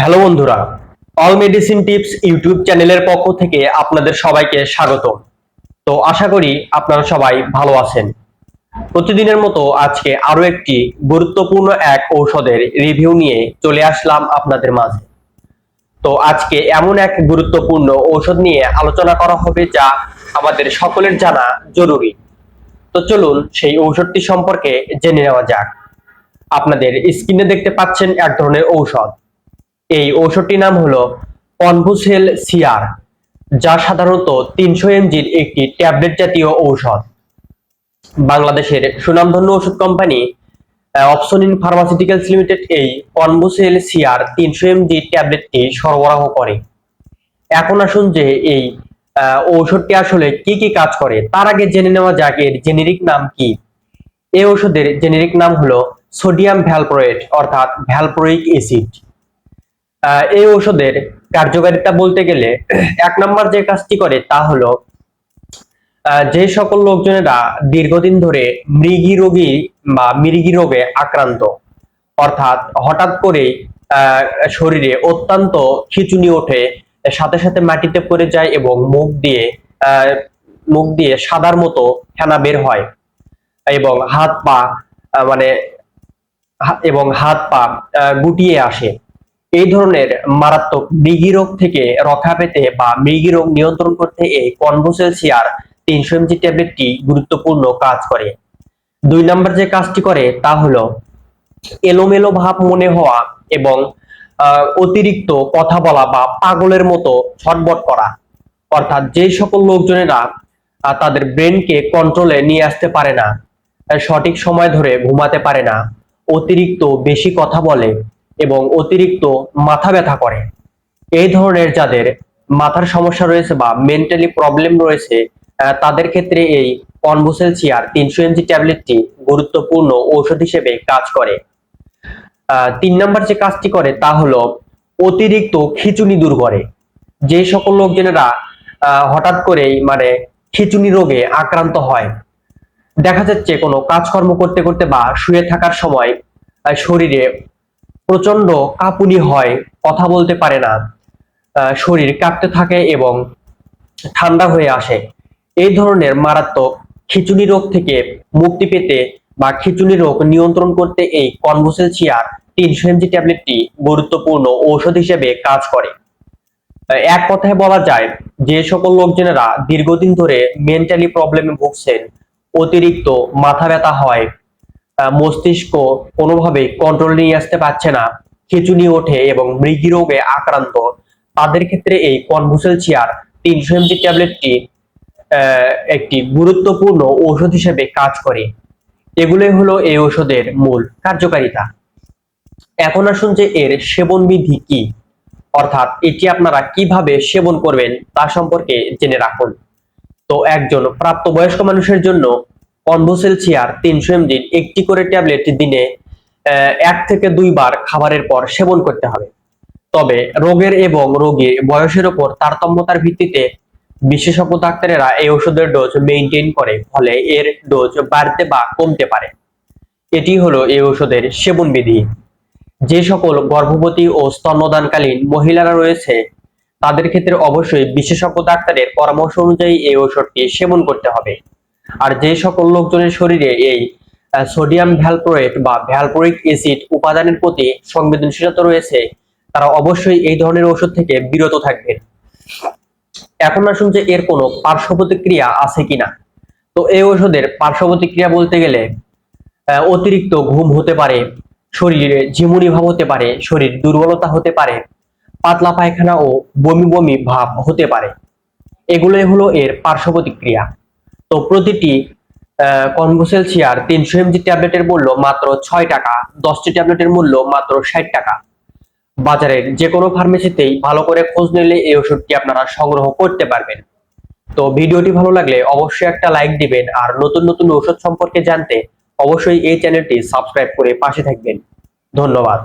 Hello বন্ধুরা all medicine tips YouTube চ্যানেলের পক্ষ থেকে আপনাদের সবাইকে স্বাগত। তো আশা করি আপনারা সবাই ভালো আছেন। প্রতিদিনের মতো আজকে আরও একটি গুরুত্বপূর্ণ এক ঔষধের রিভিউ নিয়ে চলে আসলাম আপনাদের মাঝে। তো আজকে এমন এক গুরুত্বপূর্ণ ঔষধ নিয়ে আলোচনা করা হবে যা আমাদের সকলের জানা জরুরি। তো চলুন সেই ঔষধটি সম্পর্কে জেনে নেওয়া যাক। আপনাদের স্ক্রিনে দেখতে পাচ্ছেন এক ধরনের ঔষধ। এই ঔষধটির নাম হলো কনভুসেল সিআর, যা সাধারণত তিনশো এমজির একটি ট্যাবলেট জাতীয় ঔষধ। বাংলাদেশের সুনামধন্য ওষুধ কোম্পানি অপসনিন ফার্মাসিউটিক্যালস লিমিটেড এই কনভুসেল সিআর তিনশো এমজি ট্যাবলেটটি সরবরাহ করে। এখন আসুন যে এই ঔষধটি আসলে কি কি কাজ করে, তার আগে জেনে নেওয়া যাক এর জেনেরিক নাম কি। এই ওষুধের জেনেরিক নাম হলো সোডিয়াম ভ্যালপ্রোয়েট অর্থাৎ ভ্যালপ্রোইক অ্যাসিড। এই ওষুধের কার্যকারিতা বলতে গেলে এক নম্বর যে কাজটি করে তা হলো যে সকল লোকজনেরা দীর্ঘদিন ধরে মৃগী রোগী বা মৃগী রোগে আক্রান্ত, অর্থাৎ হঠাৎ করে শরীরে অত্যন্ত খিচুনি ওঠে, সাথে সাথে মাটিতে পড়ে যায় এবং মুখ দিয়ে মুখ দিয়ে সাদার মতো ফেনা বের হয় এবং হাত পা মানে এবং হাত পা গুটিয়ে আসে। এই ধরনের মারাত্মক মৃগী রোগ থেকে রক্ষা পেতে বা মৃগী রোগ নিয়ন্ত্রণ করতে এই কনভোসেলসিয়ার তিনশো এমজি ট্যাবলেটটি গুরুত্বপূর্ণ কাজ করে। দুই নম্বর যে কাজটি করে তা হলো এলোমেলো ভাব মনে হওয়া এবং অতিরিক্ত কথা বলা বা পাগলের মতো ছটবট করা। অর্থাৎ যে সকল লোকজনেরা তাদের ব্রেনকে কন্ট্রোলে নিয়ে আসতে পারে না, সঠিক সময় ধরে ঘুমাতে পারে না, অতিরিক্ত বেশি কথা বলে এবং অতিরিক্ত মাথা ব্যথা করে। এই ধরনের যাদের মাথার সমস্যা রয়েছে বা মেন্টালি প্রবলেম রয়েছে তাদের ক্ষেত্রে এই কনভোসেল চিয়ার তিনশো এমজি ট্যাবলেটটি গুরুত্বপূর্ণ ঔষধ হিসেবে কাজ করে। তিন নম্বর যে কাজটি করে তা হলো অতিরিক্ত খিচুনি দূর করে। যে সকল লোকজনেরা হঠাৎ করেই মানে খিচুনি রোগে আক্রান্ত হয়, দেখা যাচ্ছে কোনো কাজকর্ম করতে করতে বা শুয়ে থাকার সময় শরীরে প্রচণ্ড কাঁপুনি হয়, কথা বলতে পারে না শরীর কাঁপতে থাকে এবং ঠান্ডা হয়ে আসে। এই ধরনের মারাত্মক খিচুনি রোগ থেকে মুক্তি পেতে বা খিচুনি রোগ নিয়ন্ত্রণ করতে এই কনভোসেল চিয়ার তিনশো এমজি ট্যাবলেটটি গুরুত্বপূর্ণ ঔষধ হিসেবে কাজ করে। এক কথায় বলা যায়, যে সকল লোকজনেরা দীর্ঘদিন ধরে মেন্টালি প্রবলেমে ভুগছেন, অতিরিক্ত মাথা ব্যথা হয় মস্তিষ্ক কোনোভাবে কন্ট্রোল নিয়ে আসতে পারছে না। খিচুনি ওঠে এবং মৃগী রোগে আক্রান্ত। তাদের ক্ষেত্রে এই কনভুসেল চেয়ার তিনশো এমজি ট্যাবলেটটি একটি গুরুত্বপূর্ণ ঔষধ হিসেবে কাজ করে। এগুলোই হলো এই ঔষধের মূল কার্যকারিতা। এখন আসুন যে এর সেবন বিধি কি। অর্থাৎ এটি আপনারা কীভাবে সেবন করবেন তা সম্পর্কে জেনে রাখুন। তো একজন প্রাপ্তবয়স্ক মানুষের জন্য কনভোসেল চিয়ার তিনশো এমজি একটি করে ট্যাবলেট দিনে এক থেকে দুইবার খাবারের পর সেবন করতে হবে। তবে রোগের এবং রোগীর বয়সের উপর তারতম্যতার ভিত্তিতে বিশেষজ্ঞ ডাক্তারেরা এই ওষুধের ডোজ মেইনটেইন করে, ফলে এর ডোজ বাড়তে বা কমতে পারে। এটি হলো এই ওষুধের সেবন বিধি। যে সকল গর্ভবতী ও স্তন্যদানকালীন মহিলারা রয়েছে, তাদের ক্ষেত্রে অবশ্যই বিশেষজ্ঞ ডাক্তারের পরামর্শ অনুযায়ী এই ওষুধটি সেবন করতে হবে। আর যে সকল লোকজনের শরীরে এই সোডিয়াম ভ্যালপ্রোয়েট বা ভ্যালপ্রোইক অ্যাসিড উপাদানের প্রতি সংবেদনশীলতা রয়েছে, তারা অবশ্যই এই ধরনের ওষুধ থেকে বিরত থাকবেন। এখন আসুন যে এর কোনো পার্শ্ব প্রতিক্রিয়া আছে কিনা। তো এই ওষুধের পার্শ্ব প্রতিক্রিয়া বলতে গেলে অতিরিক্ত ঘুম হতে পারে, শরীরে ঝিমুনি ভাব হতে পারে, শরীর দুর্বলতা হতে পারে, পাতলা পায়খানা ও বমি বমি ভাব হতে পারে। এগুলোই হলো এর পার্শ্ব প্রতিক্রিয়া। তো প্রতিটি কনভোসেল চেয়ার তিনশো এমজি ট্যাবলেটের মূল্য মাত্র ছয় টাকা, দশটি ট্যাবলেটের মূল্য মাত্র ষাট টাকা। বাজারের যে কোনো ফার্মেসিতেই ভালো করে খোঁজ নিলে এই ওষুধটি আপনারা সংগ্রহ করতে পারবেন। তো ভিডিওটি ভালো লাগলে অবশ্যই একটা লাইক দিবেন আর নতুন নতুন ওষুধ সম্পর্কে জানতে অবশ্যই এই চ্যানেলটি সাবস্ক্রাইব করে পাশে থাকবেন। ধন্যবাদ।